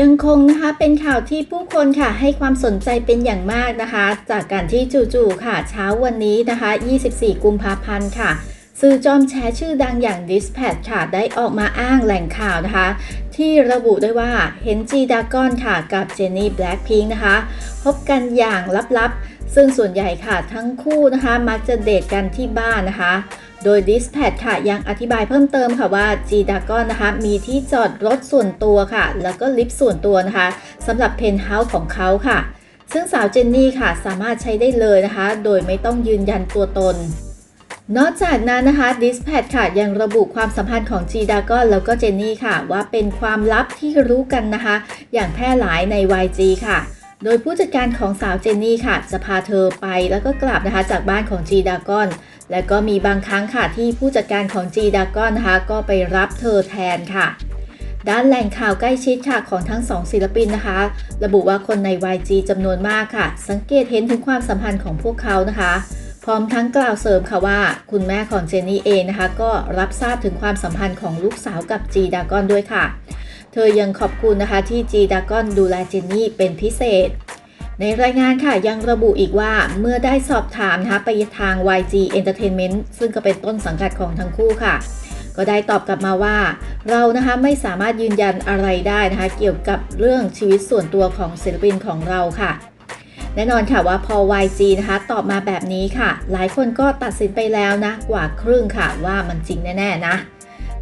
ยังคงนะคะเป็นข่าวที่ผู้คนค่ะให้ความสนใจเป็นอย่างมากนะคะ จากการที่จู่ๆค่ะ เช้าวันนี้นะคะ 24 กุมภาพันธ์ค่ะ สื่อจอมแชร์ชื่อดังอย่าง Dispatch ค่ะ ได้ออกมาอ้างแหล่งข่าวนะคะ ที่ระบุได้ว่าเห็นจีดากอนค่ะ กับเจนนี่แบล็คพิงนะคะ พบกันอย่างลับๆ ซึ่งส่วนใหญ่ค่ะทั้งคู่นะคะ มักจะเดทกันที่บ้านนะคะ โดย Dispatch ค่ะ ยังอธิบายเพิ่มเติมค่ะว่า G d a g o n นะคะ มีที่จอดรถส่วนตัวค่ะ แล้วก็ลิฟต์ส่วนตัวนะคะสำหรับเพนท์เฮาส์ของเขาค่ะ ซึ่งสาวเจนนี่ค่ะสามารถใช้ได้เลยนะคะ โดยไม่ต้องยืนยันตัวตน นอกจากนั้นนะคะ Dispatch ค่ะยังระบุความสัมพันธ์ของ G d a g o n แล้วก็เจนนี่ค่ะ ว่าเป็นความลับที่รู้กันนะคะ อย่างแพร่หลายใน YG ค่ะ โดยผู้จัดการของสาวเจนนี่ค่ะ จะพาเธอไปแล้วก็กลับนะคะจากบ้านของ G d a g o n และก็มีบางครั้งค่ะที่ผู้จัดการของ G d a g o n นะคะ ก็ไปรับเธอแทนค่ะด้านแหล่งข่าวใกล้ชิดค่ะของทั้งสองศิลปินนะคะ ระบุว่าคนใน YG จำนวนมากค่ะ สังเกตเห็นถึงความสัมพันธ์ของพวกเขานะคะ พร้อมทั้งกล่าวเสริมค่ะว่า คุณแม่ของเจนนี่เองนะคะ ก็รับทราบถึงความสัมพันธ์ของลูกสาวกับ G d a g o n ด้วยค่ะ เธอยังขอบคุณนะคะที่ G d a g o n ดูแลเจนนี่เป็นพิเศษ ในรายงานค่ะยังระบุอีกว่าเมื่อได้สอบถามนะคะไปทาง YG Entertainment ซึ่งก็เป็นต้นสังกัดของทั้งคู่ค่ะ ก็ได้ตอบกลับมาว่า เรานะคะไม่สามารถยืนยันอะไรได้นะคะ เกี่ยวกับเรื่องชีวิตส่วนตัวของศิลปินของเราค่ะ แน่นอนค่ะว่าพอ YG นะคะตอบมาแบบนี้ค่ะ หลายคนก็ตัดสินไปแล้วนะ กว่าครึ่งค่ะว่ามันจริงแน่ๆนะ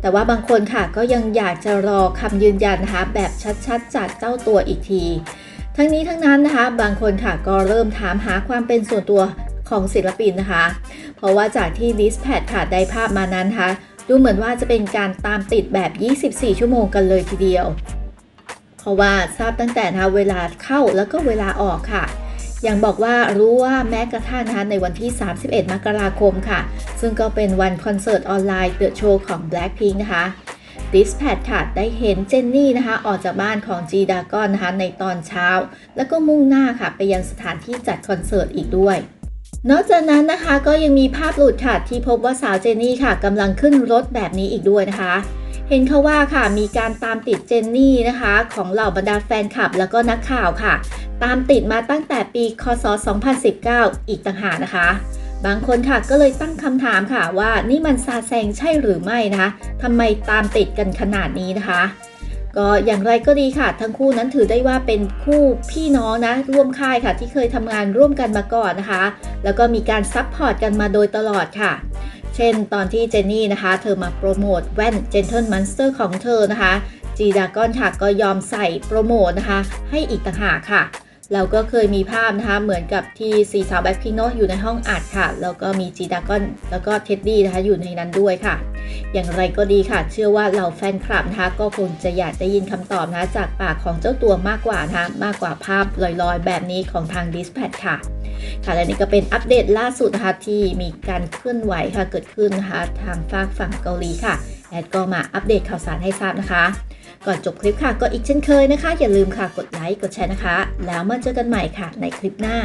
แต่ว่าบางคนค่ะก็ยังอยากจะรอคำยืนยันนะคะแบบชัดๆ จากเจ้าตัวอีกที ทั้งนี้ทั้งนั้นนะคะ บางคนค่ะก็เริ่มถามหาความเป็นส่วนตัวของศิลปินนะคะ เพราะว่าจากที่ Dispatch ค่ะได้ภาพมานั้นนะคะดูเหมือนว่าจะเป็นการตามติดแบบ 24 ชั่วโมงกันเลยทีเดียว เพราะว่าทราบตั้งแต่นะคะเวลาเข้าแล้วก็เวลาออกค่ะ ยังบอกว่ารู้ว่าแม้กระทั่งนะคะในวันที่ 31 มกราคมค่ะ ซึ่งก็เป็นวันคอนเสิร์ตออนไลน์ The Show ของ Blackpink นะคะ Dispatch ค่ะ ได้เห็นเจนนี่นะคะ ออกจากบ้านของ G d a g o n นะคะ ในตอนเช้า แล้วก็มุ่งหน้าค่ะ ไปยังสถานที่จัดคอนเสิร์ตอีกด้วย นอกจากนั้นนะคะก็ยังมีภาพหลุดค่ะ ที่พบว่าสาวเจนนี่ค่ะกำลังขึ้นรถแบบนี้อีกด้วยนะคะ เห็นเขาว่าค่ะมีการตามติดเจนนี่นะคะ ของเหล่าบรรดาแฟนคลับแล้วก็นักข่าวค่ะ ตามติดมาตั้งแต่ปีคศ 2019 อีกต่างหากนะคะ บางคนค่ะก็เลยตั้งคำถามค่ะว่านี่มันซาแซงใช่หรือไม่นะคะทำไมตามติดกันขนาดนี้นะคะ ก็อย่างไรก็ดีค่ะ ทั้งคู่นั้นถือได้ว่าเป็นคู่พี่น้องนะร่วมค่ายค่ะ ที่เคยทำงานร่วมกันมาก่อนนะคะ แล้วก็มีการซัพพอร์ตกันมาโดยตลอดค่ะ ช่นตอนที่เจนนี่นะคะ เธอมาโปรโมทแว่น Gentle Monster ของเธอนะคะ จีดากอนค่ะก็ยอมใส่โปรโมทนะคะ ให้อีกต่างหากค่ะ เราก็เคยมีภาพนะคะ เหมือนกับที่สีสาวแบ็คพิงโนอยู่ในห้องอัดค่ะ แล้วก็มีจีดากอนแล้วก็เท็ดดี้นะคะอยู่ในนั้นด้วยค่ะ อย่างไรก็ดีค่ะ เชื่อว่าเหล่าแฟนคลับนะคะ ก็คงจะอยากได้ยินคำตอบนะคะจากปากของเจ้าตัวมากกว่านะคะมากกว่าภาพลอยๆ แบบนี้ของทาง Dispatch ค่ะ ค่ะและนี่ก็เป็นอัปเดตล่าสุดนะคะที่มีการเคลื่อนไหวค่ะเกิดขึ้นนะคะทางฝากฝั่งเกาหลีค่ะแอดก็มาอัปเดตข่าวสารให้ทราบนะคะ ก่อนจบคลิปค่ะก็อีกเช่นเคยนะคะ อย่าลืมค่ะกดไลค์กดแชร์นะคะ แล้วมาเจอกันใหม่ค่ะในคลิปหน้า